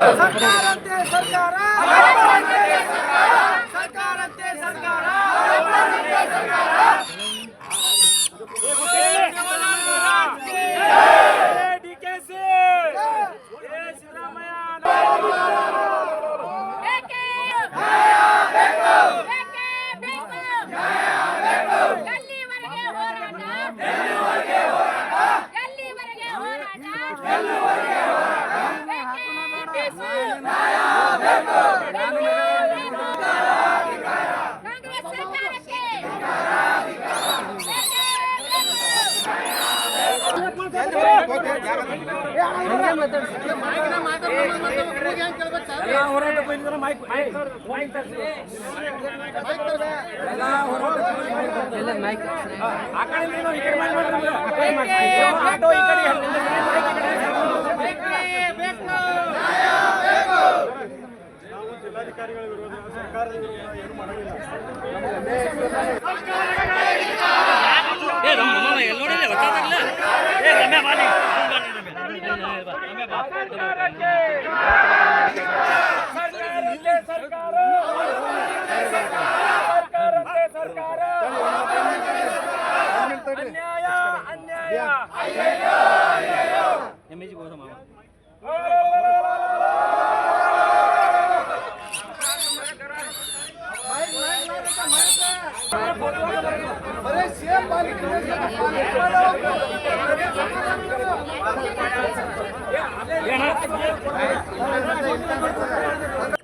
ಸರ್ಕಾರಂತೆ ಸರ್ಕಾರ ಸರ್ಕಾರಂತೆ ಸರ್ಕಾರ ಡಿಕೆಸಿ ಬೇಕೇ ಬೇಕು ಬೇಕೇ ಬೇಕು ಎಲ್ಲಿವರೆಗೆ ಹೋರಾಟ ಎಲ್ಲಿವರೆಗೆ ಹೋರಾಟ ಬೇಕೇ ಬೇಕು. ಕಾಂಗ್ರೆಸ್ ಸರ್ಕಾರಕ್ಕೆ ಎಲ್ಲ ಹೋರಾಟ ಬಂದಿದ್ರೆ ಮೈಕ್ ಮೈಕ್ ಮೈಕ್ ತರ್ಸಿ. ಎಲ್ಲ ಹೋರಾಟ ಆ ಕಡೆ ನೀವು ಈ ಕಡೆ ಮಾಡಿ ಮಾಡ್ರಿ ನಮ್ಗೆ. ಆಟೋ ಈ ಕಡೆ ಮೈಕ್ ಈ ಕಡೆ. ಸರ್ಕಾರಕ್ಕೆ ಸರ್ಕಾರ ಸರ್ಕಾರಕ್ಕೆ ಸರ್ಕಾರ ಅನ್ಯಾಯ ಅನ್ಯಾಯ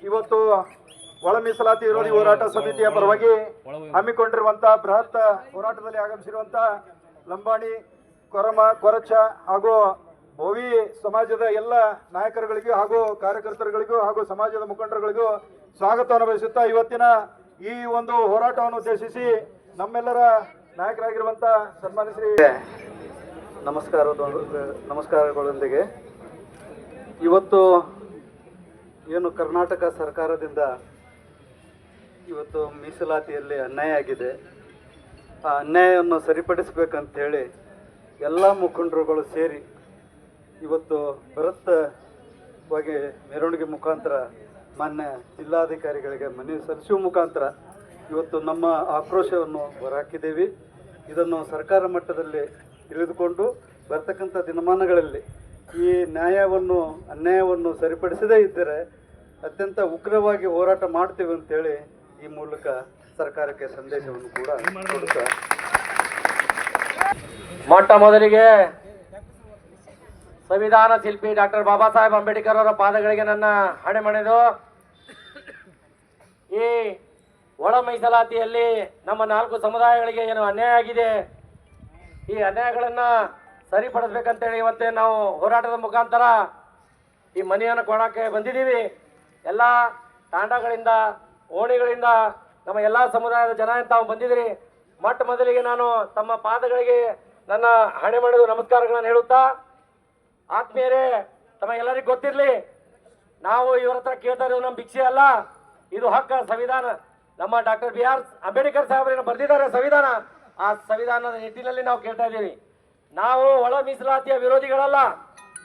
ಇವತ್ತು ಒಳ ಮೀಸಲಾತಿ ವಿರೋಧಿ ಹೋರಾಟ ಸಮಿತಿಯ ಪರವಾಗಿ ಹಮ್ಮಿಕೊಂಡಿರುವಂತಹ ಬೃಹತ್ ಹೋರಾಟದಲ್ಲಿ ಆಗಮಿಸಿರುವಂತ ಲಂಬಾಣಿ, ಕೊರಮ, ಕೊರಚ ಹಾಗೂ ಭೋವಿ ಸಮಾಜದ ಎಲ್ಲ ನಾಯಕರುಗಳಿಗೂ ಹಾಗೂ ಕಾರ್ಯಕರ್ತರುಗಳಿಗೂ ಹಾಗೂ ಸಮಾಜದ ಮುಖಂಡರುಗಳಿಗೂ ಸ್ವಾಗತವನ್ನು ಬಯಸುತ್ತಾ ಇವತ್ತಿನ ಈ ಒಂದು ಹೋರಾಟವನ್ನು ಉದ್ದೇಶಿಸಿ ನಮ್ಮೆಲ್ಲರ ನಾಯಕರಾಗಿರುವಂತ ಸನ್ಮಾನ್ಯ ಶ್ರೀ ನಮಸ್ಕಾರದ ನಮಸ್ಕಾರಗಳೊಂದಿಗೆ. ಇವತ್ತು ಏನು ಕರ್ನಾಟಕ ಸರ್ಕಾರದಿಂದ ಇವತ್ತು ಮೀಸಲಾತಿಯಲ್ಲಿ ಅನ್ಯಾಯ ಆಗಿದೆ. ಆ ಅನ್ಯಾಯವನ್ನು ಸರಿಪಡಿಸಬೇಕಂತೇಳಿ ಎಲ್ಲ ಮುಖಂಡರುಗಳು ಸೇರಿ ಇವತ್ತು ಬೃಹತ್ವಾಗಿ ಮೆರವಣಿಗೆ ಮುಖಾಂತರ ಮಾನ್ಯ ಜಿಲ್ಲಾಧಿಕಾರಿಗಳಿಗೆ ಮನವಿ ಸಲ್ಲಿಸುವ ಮುಖಾಂತರ ಇವತ್ತು ನಮ್ಮ ಆಕ್ರೋಶವನ್ನು ಹೊರಹಾಕಿದ್ದೇವೆ. ಇದನ್ನು ಸರ್ಕಾರ ಮಟ್ಟದಲ್ಲಿ ತಿಳಿದುಕೊಂಡು ಬರ್ತಕ್ಕಂಥ ದಿನಮಾನಗಳಲ್ಲಿ ಈ ನ್ಯಾಯವನ್ನು, ಅನ್ಯಾಯವನ್ನು ಸರಿಪಡಿಸದೇ ಇದ್ದರೆ ಅತ್ಯಂತ ಉಗ್ರವಾಗಿ ಹೋರಾಟ ಮಾಡ್ತೀವಿ ಅಂತೇಳಿ ಈ ಮೂಲಕ ಸರ್ಕಾರಕ್ಕೆ ಸಂದೇಶವನ್ನು ಕೂಡ ಕೊಡುತ್ತಾ ಮೊಟ್ಟ ಮೊದಲಿಗೆ ಸಂವಿಧಾನ ಶಿಲ್ಪಿ ಡಾಕ್ಟರ್ ಬಾಬಾ ಸಾಹೇಬ್ ಅಂಬೇಡ್ಕರ್ ಅವರ ಪಾದಗಳಿಗೆ ನನ್ನ ಹಣೆ ಮಣೆದು ಈ ಒಳ ಮೀಸಲಾತಿಯಲ್ಲಿ ನಮ್ಮ ನಾಲ್ಕು ಸಮುದಾಯಗಳಿಗೆ ಏನು ಅನ್ಯಾಯ ಆಗಿದೆ. ಈ ಅನ್ಯಾಯಗಳನ್ನು ಸರಿಪಡಿಸ್ಬೇಕಂತೇಳಿ ಇವತ್ತೇ ನಾವು ಹೋರಾಟದ ಮುಖಾಂತರ ಈ ಮನೆಯನ್ನು ಕೊಡೋಕ್ಕೆ ಬಂದಿದ್ದೀವಿ. ಎಲ್ಲ ತಾಂಡಗಳಿಂದ, ಓಣಿಗಳಿಂದ ನಮ್ಮ ಎಲ್ಲ ಸಮುದಾಯದ ಜನ ತಾವು ಬಂದಿದ್ದೀರಿ. ಮೊಟ್ಟ ಮೊದಲಿಗೆ ನಾನು ತಮ್ಮ ಪಾದಗಳಿಗೆ ನನ್ನ ಹಣೆ ಮಾಡಿದ ನಮಸ್ಕಾರಗಳನ್ನು ಹೇಳುತ್ತಾ, ಆತ್ಮೀಯರೇ, ತಮ್ಮ ಎಲ್ಲರಿಗೂ ಗೊತ್ತಿರಲಿ, ನಾವು ಇವರ ಹತ್ರ ಕೇಳ್ತಾ ಇರೋದು ನಮ್ಮ ಭಿಕ್ಷೆ ಅಲ್ಲ. ಇದು ಹಕ್ಕ, ಸಂವಿಧಾನ. ನಮ್ಮ ಡಾಕ್ಟರ್ ಬಿ ಆರ್ ಅಂಬೇಡ್ಕರ್ ಸಾಹೇಬರೇನು ಬರೆದಿದ್ದಾರೆ ಸಂವಿಧಾನ? ಆ ಸಂವಿಧಾನದ ನಿಟ್ಟಿನಲ್ಲಿ ನಾವು ಕೇಳ್ತಾ ಇದ್ದೀವಿ. ನಾವು ಒಳ ಮೀಸಲಾತಿಯ ವಿರೋಧಿಗಳಲ್ಲ.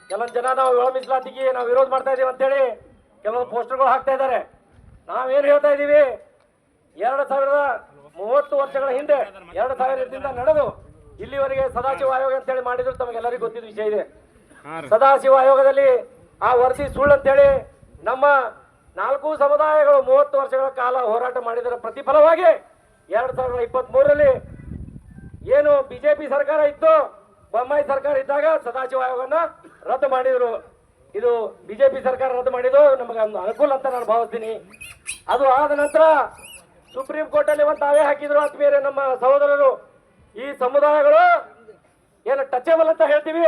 ಕೆಲವೊಂದು ಜನ ನಾವು ಒಳ ಮೀಸಲಾತಿಗೆ ನಾವು ವಿರೋಧ ಮಾಡ್ತಾ ಇದೀವಿ ಅಂತೇಳಿ ಕೆಲವೊಂದು ಪೋಸ್ಟರ್ಗಳು ಹಾಕ್ತಾ ಇದ್ದಾರೆ. ನಾವೇನು ಹೇಳ್ತಾ ಇದ್ದೀವಿ? ಎರಡು ಸಾವಿರದ ಮೂವತ್ತು ವರ್ಷಗಳ ಹಿಂದೆ ಎರಡು ಸಾವಿರದಿಂದ ನಡೆದು ಇಲ್ಲಿವರೆಗೆ ಸದಾಶಿವ ಆಯೋಗ ಅಂತೇಳಿ ಮಾಡಿದ್ರು ತಮಗೆಲ್ಲರಿಗೂ ಗೊತ್ತಿದ್ದ ವಿಷಯ ಇದೆ. ಸದಾಶಿವ ಆಯೋಗದಲ್ಲಿ ಆ ವರ್ಷಿ ಸುಳ್ಳು ಅಂತೇಳಿ ನಮ್ಮ ನಾಲ್ಕು ಸಮುದಾಯಗಳು ಮೂವತ್ತು ವರ್ಷಗಳ ಕಾಲ ಹೋರಾಟ ಮಾಡಿದರ ಪ್ರತಿಫಲವಾಗಿ ಎರಡ್ ಸಾವಿರದ ಇಪ್ಪತ್ತ್ ಮೂರರಲ್ಲಿ ಏನು ಬಿಜೆಪಿ ಸರ್ಕಾರ ಇತ್ತು ಬೊಮ್ಮಾಯಿ ಸರ್ಕಾರ ಇದ್ದಾಗ ಸದಾಶಿವ ಆಯೋಗವನ್ನು ರದ್ದು ಮಾಡಿದ್ರು. ಇದು ಬಿಜೆಪಿ ಸರ್ಕಾರ ರದ್ದು ಮಾಡಿದ್ದು ನಮಗೆ ಒಂದು ಅನುಕೂಲ ಅಂತ ನಾನು ಭಾವಿಸ್ತೀನಿ. ಅದು ಆದ ನಂತರ ಸುಪ್ರೀಂ ಕೋರ್ಟ್ ಅಲ್ಲಿ ಒಂದು ತಾವೇ ಹಾಕಿದ್ರು ಬೇರೆ ನಮ್ಮ ಸಹೋದರರು. ಈ ಸಮುದಾಯಗಳು ಏನು ಟಚೇಬಲ್ ಅಂತ ಹೇಳ್ತೀವಿ.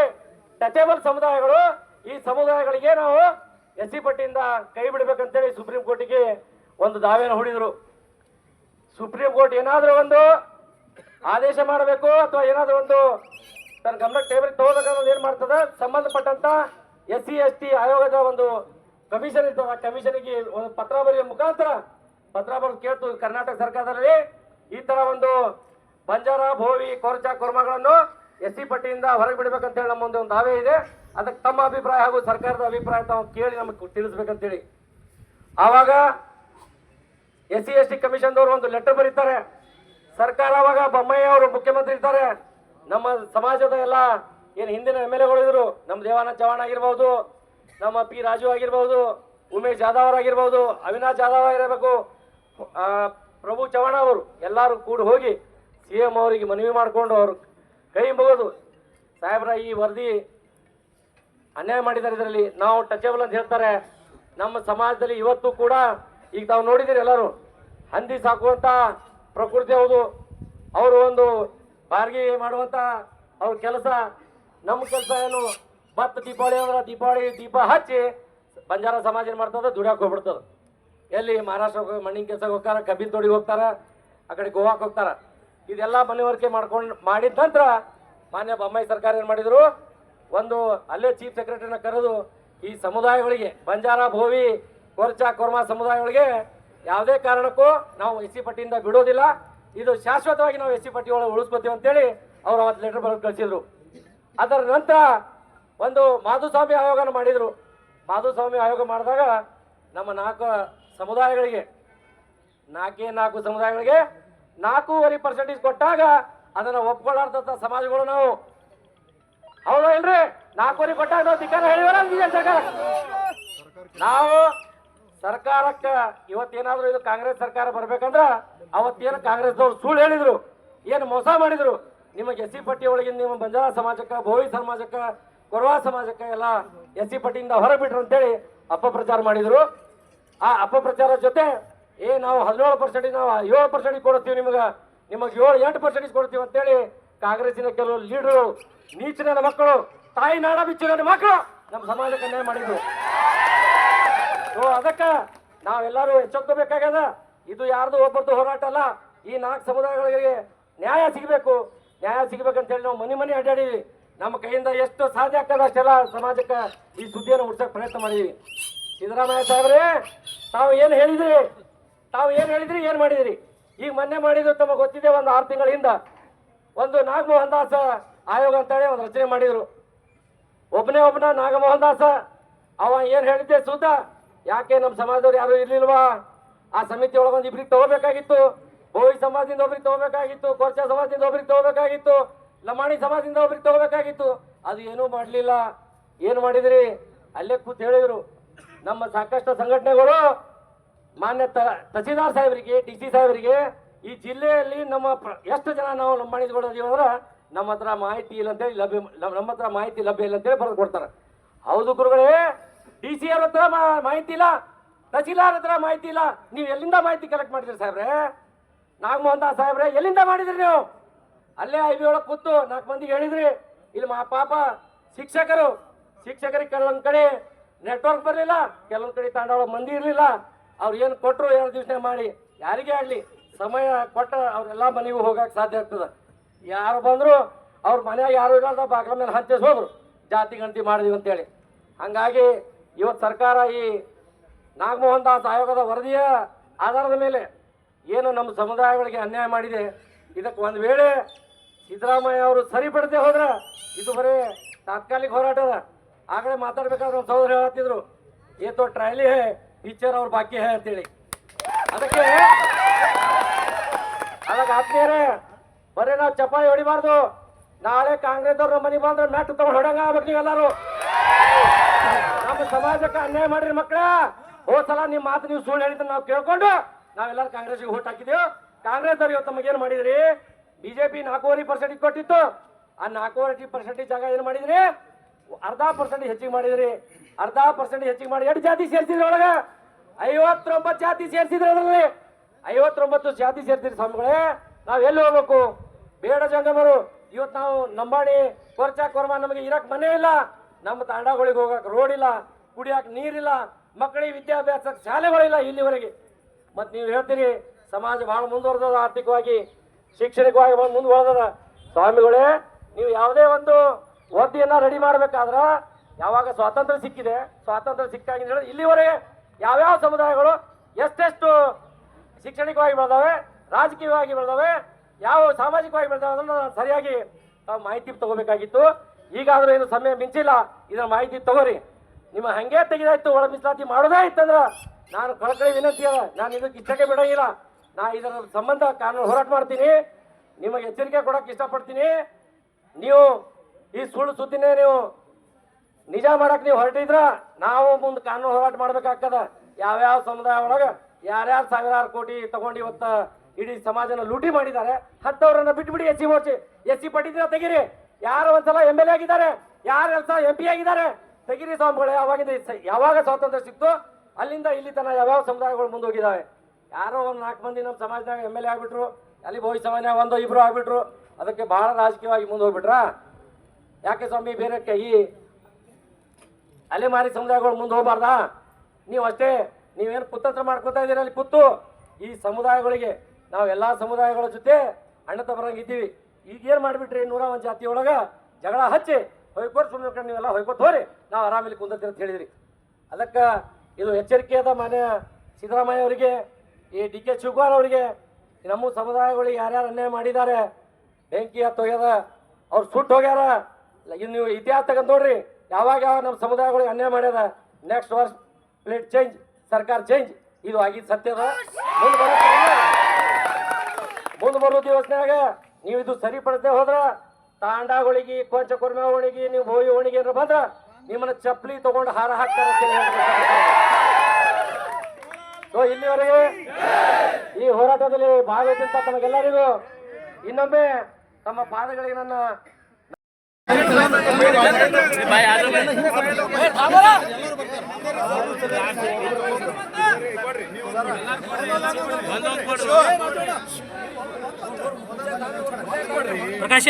ಟಚೇಬಲ್ ಸಮುದಾಯಗಳು ಈ ಸಮುದಾಯಗಳಿಗೆ ನಾವು ಎಸ್ ಸಿ ಪಟ್ಟಿಯಿಂದ ಕೈ ಬಿಡಬೇಕಂತೇಳಿ ಸುಪ್ರೀಂ ಕೋರ್ಟಿಗೆ ಒಂದು ದಾವೆನ ಹೂಡಿದ್ರು. ಸುಪ್ರೀಂ ಕೋರ್ಟ್ ಏನಾದರೂ ಒಂದು ಆದೇಶ ಮಾಡಬೇಕು ಅಥವಾ ಏನಾದರೂ ಒಂದು ತನ್ನ ಗಮನ ಟೇಬಲ್ ತಗೋಬೇಕನ್ನೋದು ಏನು ಮಾಡ್ತದೆ? ಸಂಬಂಧಪಟ್ಟಂತ ಎಸ್ ಸಿ, ಎಸ್ ಟಿ ಆಯೋಗದ ಒಂದು ಕಮಿಷನ್ ಇರ್ತದೆ. ಆ ಕಮಿಷನ್ಗೆ ಒಂದು ಪತ್ರ ಬರೆಯುವ ಮುಖಾಂತರ ಪತ್ರ ಬರೆದು ಕೇಳ್ತು ಕರ್ನಾಟಕ ಸರ್ಕಾರದಲ್ಲಿ. ಈ ತರ ಒಂದು ಬಂಜಾರ, ಭೋವಿ, ಕೊರಚ, ಕುರ್ಮಗಳನ್ನು ಎಸ್ ಸಿ ಪಟ್ಟಿಯಿಂದ ಹೊರಗೆ ಬಿಡಬೇಕಂತೇಳಿ ನಮ್ಮ ಒಂದು ದಾವೆ ಇದೆ. ಅದಕ್ಕೆ ತಮ್ಮ ಅಭಿಪ್ರಾಯ ಹಾಗೂ ಸರ್ಕಾರದ ಅಭಿಪ್ರಾಯ ತಾವು ಕೇಳಿ ನಮಗೆ ತಿಳಿಸ್ಬೇಕಂತೇಳಿ. ಆವಾಗ ಎಸ್ ಸಿ, ಎಸ್ ಟಿ ಕಮಿಷನ್ದವರು ಒಂದು ಲೆಟರ್ ಬರೀತಾರೆ. ಸರ್ಕಾರ ಅವಾಗ ಬೊಮ್ಮಯ್ಯ ಅವರು ಮುಖ್ಯಮಂತ್ರಿ ಇರ್ತಾರೆ. ನಮ್ಮ ಸಮಾಜದ ಎಲ್ಲ ಏನು ಹಿಂದಿನ ಎಂ ಎಲ್ ಎಗಳಿದ್ರು ನಮ್ಮ ದೇವಾನಂದ ಚವಾಣ್ ಆಗಿರ್ಬೋದು, ನಮ್ಮ ಪಿ ರಾಜು ಆಗಿರ್ಬೋದು, ಉಮೇಶ್ ಜಾಧವ್ ಅವರಾಗಿರ್ಬೋದು ಅವಿನಾಶ್ ಜಾಧವ್ ಆಗಿರಬೇಕು ಪ್ರಭು ಚವಾಣ ಅವರು ಎಲ್ಲರೂ ಕೂಡ ಹೋಗಿ ಸಿ ಎಂ ಅವರಿಗೆ ಮನವಿ ಮಾಡಿಕೊಂಡು ಅವರು ಕೈ ಮುಗಿದು, ಸಾಹೇಬ್ರ ಈ ವರದಿ ಅನ್ಯಾಯ ಮಾಡಿದ್ದಾರೆ ಇದರಲ್ಲಿ. ನಾವು ಟಚೇಬಲ್ ಅಂತ ಹೇಳ್ತಾರೆ. ನಮ್ಮ ಸಮಾಜದಲ್ಲಿ ಇವತ್ತು ಕೂಡ ಈಗ ತಾವು ನೋಡಿದಿರಿ ಎಲ್ಲರೂ. ಹಂದಿ ಸಾಕುವಂತ ಪ್ರಕೃತಿ ಹೌದು. ಅವರು ಒಂದು ಬಾರ್ಗಿ ಮಾಡುವಂತ ಅವ್ರ ಕೆಲಸ. ನಮ್ಮ ಕೆಲಸ ಏನು? ಭತ್ತ, ದೀಪಾವಳಿ ಅಂದ್ರೆ ದೀಪಾವಳಿ, ದೀಪ ಹಚ್ಚಿ ಬಂಜಾರ ಸಮಾಜ ಏನು ಮಾಡ್ತದೆ? ದುಡಿಯೋಕೆ ಹೋಗ್ಬಿಡ್ತದೆ. ಎಲ್ಲಿ ಮಹಾರಾಷ್ಟ್ರ ಮಣ್ಣಿನ ಕೆಲಸಕ್ಕೆ ಹೋಗ್ತಾರೆ, ಕಬ್ಬಿನ ತೋಡಿಗೆ ಹೋಗ್ತಾರ, ಆ ಕಡೆ ಗೋವಾಕ್ ಹೋಗ್ತಾರ. ಇದೆಲ್ಲ ಮನವರಿಕೆ ಮಾಡ್ಕೊಂಡು ಮಾಡಿದ ನಂತರ ಮಾನ್ಯ ಬೊಮ್ಮಾಯಿ ಸರ್ಕಾರ ಏನು ಮಾಡಿದ್ರು? ಒಂದು ಅಲ್ಲೇ ಚೀಫ್ ಸೆಕ್ರೆಟರಿನ ಕರೆದು ಈ ಸಮುದಾಯಗಳಿಗೆ, ಬಂಜಾರ, ಭೋವಿ, ಕೊರ್ಚಾ, ಕೊರ್ಮಾ ಸಮುದಾಯಗಳಿಗೆ ಯಾವುದೇ ಕಾರಣಕ್ಕೂ ನಾವು ಎಸ್ ಸಿ ಪಟ್ಟಿಯಿಂದ ಬಿಡೋದಿಲ್ಲ. ಇದು ಶಾಶ್ವತವಾಗಿ ನಾವು ಎಸ್ ಸಿ ಪಟ್ಟಿ ಒಳಗೆ ಉಳಿಸ್ಕೊತೀವಿ ಅಂತೇಳಿ ಅವರು ಅವತ್ತು ಲೆಟರ್ ಬರೆದು ಕಳಿಸಿದ್ರು. ಅದರ ನಂತರ ಒಂದು ಮಾಧುಸ್ವಾಮಿ ಆಯೋಗನ ಮಾಡಿದ್ರು. ಮಾಧುಸ್ವಾಮಿ ಆಯೋಗ ಮಾಡಿದಾಗ ನಮ್ಮ ನಾಲ್ಕು ಸಮುದಾಯಗಳಿಗೆ, ನಾಲ್ಕೇ ನಾಲ್ಕು ಸಮುದಾಯಗಳಿಗೆ ನಾಲ್ಕೂವರೆ ಪರ್ಸೆಂಟೇಜ್ ಕೊಟ್ಟಾಗ ಅದನ್ನು ಒಪ್ಕೊಳ್ಳಾರ್ದಂಥ ಸಮಾಜಗಳು ನಾವು ಹೌದಾ ಇಲ್ರಿ? ನಾಲ್ಕೂವರೆ ಕೊಟ್ಟಾಗ ನಾವು ಧಿಕ್ಕಾರ ಹೇಳಿವಲ್ಲ ಬಿಜೆಪಿ ಸರ್ಕಾರ? ನಾವು ಸರ್ಕಾರಕ್ಕೆ ಇವತ್ತೇನಾದ್ರೂ ಇದು ಕಾಂಗ್ರೆಸ್ ಸರ್ಕಾರ ಬರ್ಬೇಕಂದ್ರ ಅವತ್ತೇನು ಕಾಂಗ್ರೆಸ್ದವ್ರು ಸುಳ್ಳು ಹೇಳಿದ್ರು, ಏನು ಮೋಸ ಮಾಡಿದ್ರು, ನಿಮಗೆ ಎಸ್ ಸಿ ಪಟ್ಟಿ ಒಳಗಿನ ನಿಮ್ಮ ಬಂಜಾರ ಸಮಾಜಕ್ಕೆ, ಭೋವಿ ಸಮಾಜಕ್ಕೆ, ಕೊರವಾ ಸಮಾಜಕ್ಕೆ ಎಲ್ಲ ಎಸ್ ಸಿ ಪಟ್ಟಿಯಿಂದ ಹೊರಬಿಟ್ರು ಅಂತೇಳಿ ಅಪಪ್ರಚಾರ ಮಾಡಿದ್ರು. ಆ ಅಪಪ್ರಚಾರ ಜೊತೆ ಏ ನಾವು ಹದಿನೇಳು ಪರ್ಸೆಂಟ್ ನಾವು ಏಳು ಪರ್ಸೆಂಟ್ ಕೊಡ್ತೀವಿ ನಿಮಗೆ ನಿಮಗೆ ಏಳು ಎಂಟು ಪರ್ಸೆಂಟೇಜ್ ಕೊಡ್ತೀವಿ ಅಂತೇಳಿ ಕಾಂಗ್ರೆಸ್ಸಿನ ಕೆಲವು ಲೀಡರು ನೀಚಿನ ಮಕ್ಕಳು, ತಾಯಿ ನಾಡ ಬಿಚ್ಚಿನ ಮಕ್ಕಳು ನಮ್ಮ ಸಮಾಜಕ್ಕೆ ಅನ್ಯಾಯ ಮಾಡಿದ್ರು. ಸೊ ಅದಕ್ಕೆ ನಾವೆಲ್ಲರೂ ಎಚ್ಚೆತ್ಕೋಬೇಕಾಗ್ಯದ ಇದು ಯಾರ್ದು ಒಬ್ಬರದ್ದು ಹೋರಾಟ ಅಲ್ಲ. ಈ ನಾಲ್ಕು ಸಮುದಾಯಗಳಿಗೆ ನ್ಯಾಯ ಸಿಗಬೇಕು. ನ್ಯಾಯ ಸಿಗಬೇಕಂತ ಹೇಳಿ ನಾವು ಮನೆ ಮನೆ ಅಡ್ಡಾಡಿವಿ. ನಮ್ಮ ಕೈಯಿಂದ ಎಷ್ಟು ಸಾಧ್ಯ ಆಗ್ತದೆ ಅಷ್ಟೆಲ್ಲ ಸಮಾಜಕ್ಕೆ ಈ ಸುದ್ದಿಯನ್ನು ಹುಡ್ಸಕ್ ಪ್ರಯತ್ನ ಮಾಡೀವಿ. ಸಿದ್ದರಾಮಯ್ಯ ಸಾಹೇಬ್ರೆ, ತಾವು ಏನು ಹೇಳಿದ್ರಿ? ತಾವು ಏನು ಹೇಳಿದ್ರಿ? ಏನು ಮಾಡಿದ್ರಿ? ಈಗ ಮೊನ್ನೆ ಮಾಡಿದ್ದು ತಮಗೆ ಗೊತ್ತಿದೆ, ಒಂದು ಆರು ತಿಂಗಳ ಹಿಂದ ಒಂದು ನಾಗಮೋಹನ್ ದಾಸ ಆಯೋಗ ಅಂತೇಳಿ ಒಂದು ರಚನೆ ಮಾಡಿದ್ರು. ಒಬ್ಬನೇ ಒಬ್ಬನ ನಾಗಮೋಹನ್ ದಾಸ ಅವ ಏನು ಹೇಳಿದ್ದೆ ಸುದ್ದ? ಯಾಕೆ ನಮ್ಮ ಸಮಾಜದವ್ರು ಯಾರು ಇರ್ಲಿಲ್ವಾ? ಆ ಸಮಿತಿ ಒಳಗೆ ಒಂದು ಇಬ್ರಿಗೆ ತಗೋಬೇಕಾಗಿತ್ತು. ಬೋವಿ ಸಮಾಜದಿಂದ ಒಬ್ರಿಗೆ ತಗೋಬೇಕಾಗಿತ್ತು, ಕೊರ್ಚ ಸಮಾಜದಿಂದ ಒಬ್ರಿಗೆ ತಗೋಬೇಕಾಗಿತ್ತು, ಲಮಾಣಿ ಸಮಾಜದಿಂದ ಒಬ್ರಿಗೆ ತಗೋಬೇಕಾಗಿತ್ತು. ಅದು ಏನೂ ಮಾಡಲಿಲ್ಲ. ಏನು ಮಾಡಿದ್ರಿ? ಅಲ್ಲೇ ಕೂತ್ ಹೇಳಿದ್ರು. ನಮ್ಮ ಸಾಕಷ್ಟು ಸಂಘಟನೆಗಳು ಮಾನ್ಯ ತಹಸೀಲ್ದಾರ್ ಸಾಹೇಬರಿಗೆ, ಡಿ ಸಿ ಸಾಹೇಬರಿಗೆ ಈ ಜಿಲ್ಲೆಯಲ್ಲಿ ನಮ್ಮ ಎಷ್ಟು ಜನ ನಾವು ಮಾಡಿದ್ಕೊಳ್ಳೋದೀವಿ ಅಂದ್ರೆ ನಮ್ಮ ಹತ್ರ ಮಾಹಿತಿ ಇಲ್ಲ ಅಂತೇಳಿ ಲಭ್ಯ ನಮ್ಮ ಹತ್ರ ಮಾಹಿತಿ ಲಭ್ಯ ಇಲ್ಲ ಅಂತೇಳಿ ಬರೆದು ಕೊಡ್ತಾರೆ. ಹೌದು ಗುರುಗಳೇ, ಡಿ ಸಿ ಅವ್ರ ಹತ್ರ ಮಾಹಿತಿ ಇಲ್ಲ, ತಹಸೀಲ್ದಾರ್ ಹತ್ರ ಮಾಹಿತಿ ಇಲ್ಲ, ನೀವು ಎಲ್ಲಿಂದ ಮಾಹಿತಿ ಕಲೆಕ್ಟ್ ಮಾಡಿದ್ರಿ ಸಾಹೇಬ್ರೆ? ನಾಗಮೋಹನ್ ದಾಸ್ ಸಾಹೇಬ್ರೆ, ಎಲ್ಲಿಂದ ಮಾಡಿದ್ರಿ ನೀವು? ಅಲ್ಲೇ ಐ ಬಿ ಒಳಗೆ ಕೂತು ನಾಲ್ಕು ಮಂದಿಗೆ ಹೇಳಿದ್ರಿ, ಇಲ್ಲಿ ಮಾ, ಪಾಪ ಶಿಕ್ಷಕರು, ಶಿಕ್ಷಕರಿಗೆ ಕೆಲವೊಂದು ಕಡೆ ನೆಟ್ವರ್ಕ್ ಬರಲಿಲ್ಲ, ಕೆಲವೊಂದು ಕಡೆ ತಾಂಡವಳ ಮಂದಿ ಇರಲಿಲ್ಲ, ಅವ್ರು ಏನು ಕೊಟ್ಟರು ಎರಡು ದಿವಸ ಮಾಡಿ, ಯಾರಿಗೇ ಆಗಲಿ. ಸಮಯ ಕೊಟ್ಟ ಅವರೆಲ್ಲ ಮನೆಗೂ ಹೋಗಕ್ಕೆ ಸಾಧ್ಯ ಆಗ್ತದೆ. ಯಾರು ಬಂದ್ರು ಅವ್ರ ಮನ್ಯಾಗ ಯಾರು ಇರಲ್ಲ ಬಾಗಿಲ ಮೇಲೆ ಹಂಚಿಸಿ ಹೋದ್ರು. ಜಾತಿ ಗಣತಿ ಮಾಡಿದೀವಿ ಅಂತೇಳಿ. ಹಾಗಾಗಿ ಇವತ್ತು ಸರ್ಕಾರ ಈ ನಾಗಮೋಹನ್ ದಾಸ್ ಆಯೋಗದ ವರದಿಯ ಆಧಾರದ ಮೇಲೆ ಏನು ನಮ್ಮ ಸಮುದಾಯಗಳಿಗೆ ಅನ್ಯಾಯ ಮಾಡಿದೆ. ಇದಕ್ಕೆ ಒಂದು ವೇಳೆ ಸಿದ್ದರಾಮಯ್ಯ ಅವರು ಸರಿಪಡದೆ ಹೋದ್ರೆ ಇದು ಬರೀ ತಾತ್ಕಾಲಿಕ ಹೋರಾಟದ ಆಗಲೇ ಮಾತಾಡ್ಬೇಕಾದ್ರೆ ಒಂದು ಸಹೋದರ ಹೇಳ್ತಿದ್ರು ಏತೋ ಟ್ರೈಲಿ ಹೇ, ಪಿಕ್ಚರ್ ಅವ್ರ ಬಾಕಿ ಹೇ ಅಂತೇಳಿ. ಅದಕ್ಕೆ ಅದಕ್ಕೆ ಆತ್ಮೀಯರೇ, ಬರೀ ನಾವು ಚಪ್ಪಾಳಿ ಹೊಡಿಬಾರ್ದು. ನಾಳೆ ಕಾಂಗ್ರೆಸ್ ಅವ್ರ ಮನೆಗೆ ಬಂದ್ರೆ ಮೆಟ್ಟು ತಗೊಂಡು ಹೊಡಂಗ ಆಗ್ಬೇಕು ನೀವೆಲ್ಲರೂ. ನಮ್ಮ ಸಮಾಜಕ್ಕೆ ಅನ್ಯಾಯ ಮಾಡ್ರಿ ಮಕ್ಕಳ. ಹೋದ್ ಸಲ ನಿಮ್ಮ ಮಾತು ನೀವು ಸುಳ್ಳು ಹೇಳಿದ್ರೆ ನಾವು ಕೇಳ್ಕೊಂಡು ನಾವೆಲ್ಲರೂ ಕಾಂಗ್ರೆಸ್ಗೆ ಓಟ್ ಹಾಕಿದೆವು. ಕಾಂಗ್ರೆಸ್ ಅವ್ರು ಇವತ್ತು ನಮಗೇನು ಮಾಡಿದ್ರಿ? ಬಿಜೆಪಿ ನಾಲ್ಕೂವರೆ ಪರ್ಸೆಂಟ್ ಕೊಟ್ಟಿತ್ತು. ಆ ನಾಲ್ಕೂವರೆ ಪರ್ಸೆಂಟೇಜ್ ಜಾಗ ಏನು ಮಾಡಿದ್ರಿ? ಅರ್ಧ ಪರ್ಸೆಂಟ್ ಹೆಚ್ಚಿಗೆ ಮಾಡಿದ್ರಿ. ಅರ್ಧ ಪರ್ಸೆಂಟ್ ಹೆಚ್ಚಿಗೆ ಮಾಡಿ ಎಷ್ಟು ಜಾತಿ ಸೇರಿಸಿದ್ರೆ ಒಳಗ. ಐವತ್ತೊಂಬತ್ತು ಜಾತಿ ಸೇರಿಸಿದ್ರೆ ಅದರಲ್ಲಿ. ಐವತ್ತೊಂಬತ್ತು ಜಾತಿ ಸೇರ್ತೀರಿ ಸ್ವಾಮಿಗಳೇ, ನಾವು ಎಲ್ಲಿ ಹೋಗ್ಬೇಕು? ಬೇಡ ಜಂಗಮರು ಇವತ್ತು ನಾವು ನಂಬಾಣಿ ಕೊರ್ಚ, ಕೊರ್ಮ ನಮಗೆ ಇರಕ್ ಮನೆ ಇಲ್ಲ. ನಮ್ಮ ತಾಂಡಗಳಿಗೆ ಹೋಗಕ್ ರೋಡ್ ಇಲ್ಲ, ಕುಡಿಯಕ್ ನೀರಿಲ್ಲ ಮಕ್ಕಳಿಗೆ ವಿದ್ಯಾಭ್ಯಾಸಕ್ಕೆ ಶಾಲೆಗಳಿಲ್ಲ ಇಲ್ಲಿವರೆಗೆ. ಮತ್ತು ನೀವು ಹೇಳ್ತೀರಿ, ಸಮಾಜ ಭಾಳ ಮುಂದುವರೆದ ಆರ್ಥಿಕವಾಗಿ ಶೈಕ್ಷಣಿಕವಾಗಿ ಭಾಳ ಮುಂದುವರೆದ ಸ್ವಾಮಿಗಳೇ, ನೀವು ಯಾವುದೇ ಒಂದು ವರದಿಯನ್ನು ರೆಡಿ ಮಾಡ್ಬೇಕಾದ್ರ ಯಾವಾಗ ಸ್ವಾತಂತ್ರ್ಯ ಸಿಕ್ಕಿದೆ, ಸ್ವಾತಂತ್ರ್ಯ ಸಿಕ್ಕಾಗಿ ಇಲ್ಲಿವರೆಗೆ ಯಾವ್ಯಾವ ಸಮುದಾಯಗಳು ಎಷ್ಟೆಷ್ಟು ಶಿಕ್ಷಣಿಕವಾಗಿ ಬೆಳೆದವೆ, ರಾಜಕೀಯವಾಗಿ ಬೆಳೆದವೆ, ಯಾವ ಸಾಮಾಜಿಕವಾಗಿ ಬೆಳೆದವೆ ಅದನ್ನು ನಾನು ಸರಿಯಾಗಿ ತಾವು ಮಾಹಿತಿ ತಗೋಬೇಕಾಗಿತ್ತು. ಈಗಾದರೂ ಏನು ಸಮಯ ಮಿಂಚಿಲ್ಲ, ಇದರ ಮಾಹಿತಿ ತಗೋರಿ. ನಿಮ್ಮ ಹಂಗೆ ತೆಗೆದಾಯ್ತು, ಒಳ ಮೀಸಲಾತಿ ಮಾಡೋದೇ ಇತ್ತಂದ್ರೆ ನಾನು ಕಳಕಳಿ ವಿನಂತಿ ಅದ ನಾನು ಇದಕ್ಕೆ ಇಷ್ಟಕ್ಕೆ ಬಿಡೋಂಗಿಲ್ಲ. ನಾ ಇದರ ಸಂಬಂಧ ಕಾನೂನು ಹೋರಾಟ ಮಾಡ್ತೀನಿ, ನಿಮಗೆ ಎಚ್ಚರಿಕೆ ಕೊಡಕ್ಕೆ ಇಷ್ಟಪಡ್ತೀನಿ. ನೀವು ಈ ಸುಳ್ಳು ಸುದ್ದಿನೇ ನೀವು ನಿಜ ಮಾಡಕ್ ನೀವು ಹೊರಟಿದ್ರ ನಾವು ಮುಂದೆ ಕಾನೂನು ಹೋರಾಟ ಮಾಡ್ಬೇಕಾಗ್ತದ. ಯಾವ್ಯಾವ ಸಮುದಾಯ ಒಳಗ ಯಾರ್ಯಾರು ಸಾವಿರಾರು ಕೋಟಿ ತಗೊಂಡು ಇವತ್ತ ಇಡೀ ಸಮಾಜನ ಲೂಟಿ ಮಾಡಿದ್ದಾರೆ, ಹತ್ತವರನ್ನ ಬಿಟ್ಬಿಡಿ ಎಸ್ ಸಿ ಮೋರ್ಚೆ ಎಸ್ ಸಿ ಪಟ್ಟಿದ್ರೆ ತೆಗಿರಿ. ಯಾರು ಒಂದ್ಸಲ ಎಂ ಎಲ್ ಎ ಆಗಿದ್ದಾರೆ, ಯಾರು ಒಂದ್ಸಲ ಎಂ ಪಿ ಆಗಿದ್ದಾರೆ, ತೆಗಿರಿ ಸ್ವಾಮಿಗಳೇ, ಅವಾಗಿಂದ ಯಾವಾಗ ಸ್ವಾತಂತ್ರ್ಯ ಸಿಕ್ತು, ಅಲ್ಲಿಂದ ಇಲ್ಲಿ ತನ ಯಾವ್ಯಾವ ಸಮುದಾಯಗಳು ಮುಂದೋಗಿದ್ದಾವೆ. ಯಾರೋ ಒಂದು ನಾಲ್ಕು ಮಂದಿ ನಮ್ಮ ಸಮಾಜದಾಗ ಎಂ ಎಲ್ ಎ ಆಗ್ಬಿಟ್ರು, ಅಲ್ಲಿ ಬಹು ಸಮಾಜ, ಒಂದು ಇಬ್ರು ಆಗ್ಬಿಟ್ರು, ಅದಕ್ಕೆ ಬಹಳ ರಾಜಕೀಯವಾಗಿ ಮುಂದೆ ಹೋಗ್ಬಿಟ್ರಾ ಯಾಕೆ ಸ್ವಾಮಿ ಬೇರೆ ಈ ಅಲೆಮಾರಿ ಸಮುದಾಯಗಳು ಮುಂದೆ ಹೋಗ್ಬಾರ್ದಾ? ನೀವು ಅಷ್ಟೇ ನೀವೇನು ಪುತ್ತತ್ರ ಮಾಡ್ಕೊತಾ ಇದೀರ ಅಲ್ಲಿ? ಪುತ್ತು. ಈ ಸಮುದಾಯಗಳಿಗೆ, ನಾವು ಎಲ್ಲ ಸಮುದಾಯಗಳ ಜೊತೆ ಅಣ್ಣ ತಬರಂಗ್ ಇದ್ದೀವಿ. ಈಗ ಏನು ಮಾಡಿಬಿಟ್ರಿ ನೂರ ಒಂದು ಜಾತಿ ಒಳಗ? ಜಗಳ ಹಚ್ಚಿ ಹೊಯ್ಕೋರ್ ಸುಮ್ಮನೆ ನೀವೆಲ್ಲ ಹೊಯ್ಕೋತ್ ಹೋರಿ. ನಾವು ಆರಾಮಲ್ಲಿ ಕುಂದರ್ತೀವಿ ಅಂತ ಹೇಳಿದ್ರಿ. ಅದಕ್ಕೆ ಇದು ಎಚ್ಚರಿಕೆ ಅದ ಮಾನ್ಯ ಸಿದ್ದರಾಮಯ್ಯ ಅವರಿಗೆ, ಈ ಡಿ ಕೆ ಶಿವಕುಮಾರ್ ಅವರಿಗೆ. ನಮ್ಮ ಸಮುದಾಯಗಳಿಗೆ ಯಾರ್ಯಾರು ಅನ್ಯಾಯ ಮಾಡಿದ್ದಾರೆ? ಬೆಂಕಿ ಹತ್ತೋಗ್ಯದ ಅವ್ರು ಸುಟ್ಟು ಹೋಗ್ಯಾರ. ಇನ್ನು ನೀವು ಇತಿಹಾಸ ತಗೊಂಡ್ ನೋಡ್ರಿ. ಯಾವಾಗ ಯಾವ ನಮ್ಮ ಸಮುದಾಯಗಳಿಗೆ ಅನ್ಯಾಯ ಮಾಡ್ಯದ? ನೆಕ್ಸ್ಟ್ ವರ್ಷ ಪ್ಲೇಟ್ ಚೇಂಜ್ ಸರ್ಕಾರ ಚೇಂಜ್ ಇದು ಆಗಿದ್ದು ಸತ್ಯದ ಮುಂದೆ ಬರೋ ಮುಂದೆ ಬರೋ ದಿವಸನಾಗ ನೀವು ಇದು ಸರಿಪಡದೆ ಹೋದ್ರ, ತಾಂಡಗಳಿಗೆ ಕೊಂಚ ಕುರ್ಮೆ ಹೋಳಿಗೆ, ನೀವು ಹೋಗಿ ಹೋಳಿಗೆ ಏನಾರ ಬಂದ್ರ, ನಿಮ್ಮನ್ನ ಚಪ್ಪಲಿ ತಗೊಂಡು ಹಾರ ಹಾಕ್ತಾರ. ಸೊ ಇಲ್ಲಿವರೆಗೆ ಈ ಹೋರಾಟದಲ್ಲಿ ಭಾಗವಹಿಸಿದ ತಮಗೆಲ್ಲರಿಗೂ, ಇನ್ನೊಮ್ಮೆ ತಮ್ಮ ಪಾದಗಳಿಗೆ ನನ್ನ ಪ್ರಕಾಶ್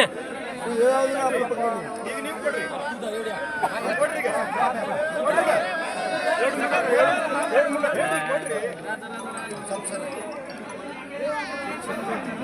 ದೊಡ್ಡ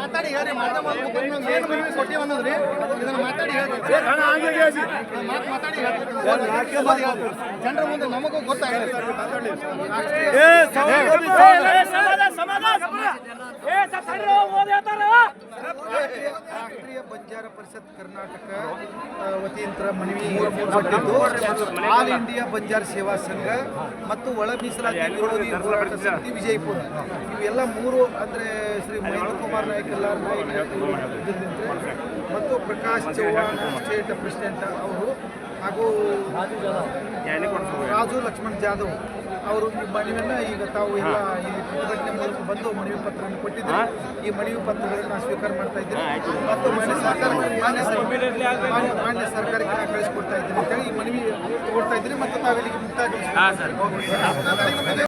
ಹೇಳ್ರಿ ಮಾತಾಡಿ ಏನು ಮನವಿ ಕೊಟ್ಟಿ ಅನ್ನೋದ್ರಿ ಇದನ್ನ ಮಾತಾಡಿ ಹೇಳ್ರಿ. ಮಾತಾಡಿ ಜನರ ಮುಂದೆ ನಮಗೂ ಗೊತ್ತಾಗಲಿ ರಾಷ್ಟ್ರೀಯ ಬಂಜಾರ ಪರಿಷತ್ ಕರ್ನಾಟಕ ವತಿಯಿಂದ ಮನವಿ ಕೊಟ್ಟಿದ್ದು ಆಲ್ ಇಂಡಿಯಾ ಬಂಜಾರ ಸೇವಾ ಸಂಘ ಮತ್ತು ಒಳ ಮೀಸಲಾತಿ ವಿರೋಧಿ ಹೋರಾಟ ಸಮಿತಿ ವಿಜಯಪುರ. ಇವೆಲ್ಲ ಮೂರು ಅಂದರೆ ಶ್ರೀ ಮಹೇಂದ್ರ ಕುಮಾರ್ ನಾಯಕ್ ಎಲ್ಲ ನಾಯಕ್ ಇದರಿಂದ ಮತ್ತು ಪ್ರಕಾಶ್ ಚೌಹಾಣ್ ಸ್ಟೇಟ್ ಪ್ರೆಸಿಡೆಂಟ್ ಅವರು ಹಾಗೂ ರಾಜು ಲಕ್ಷ್ಮಣ್ ಜಾಧವ್ ಅವರು ಈ ಮನವಿಯನ್ನ ಈಗ ತಾವು ಎಲ್ಲ ಈ ಪ್ರತಿಭಟನೆ ಮೂಲಕ ಬಂದು ಮನವಿ ಪತ್ರವನ್ನು ಕೊಟ್ಟಿದ್ದಾರೆ. ಈ ಮನವಿ ಪತ್ರಗಳನ್ನು ಸ್ವೀಕಾರ ಮಾಡ್ತಾ ಇದ್ದೀನಿ ಮತ್ತು ಮಾನ್ಯ ಸರ್ಕಾರ ಮಾನ್ಯ ಸರ್- ಮಾನ್ಯ- ಮಾನ್ಯ ಸರ್ಕಾರಕ್ಕೆ ನಾನು ಕಳಿಸ್ಕೊಡ್ತಾ ಇದ್ದೀನಿ ಅಂತೇಳಿ ಈ ಮನವಿ ಕೊಡ್ತಾ ಇದ್ದೀನಿ ಮತ್ತು ತಾವೆಲ್ಲಿಗೆ ಮುಕ್ತಾಗಿ ಮುಕ್ತಾಯ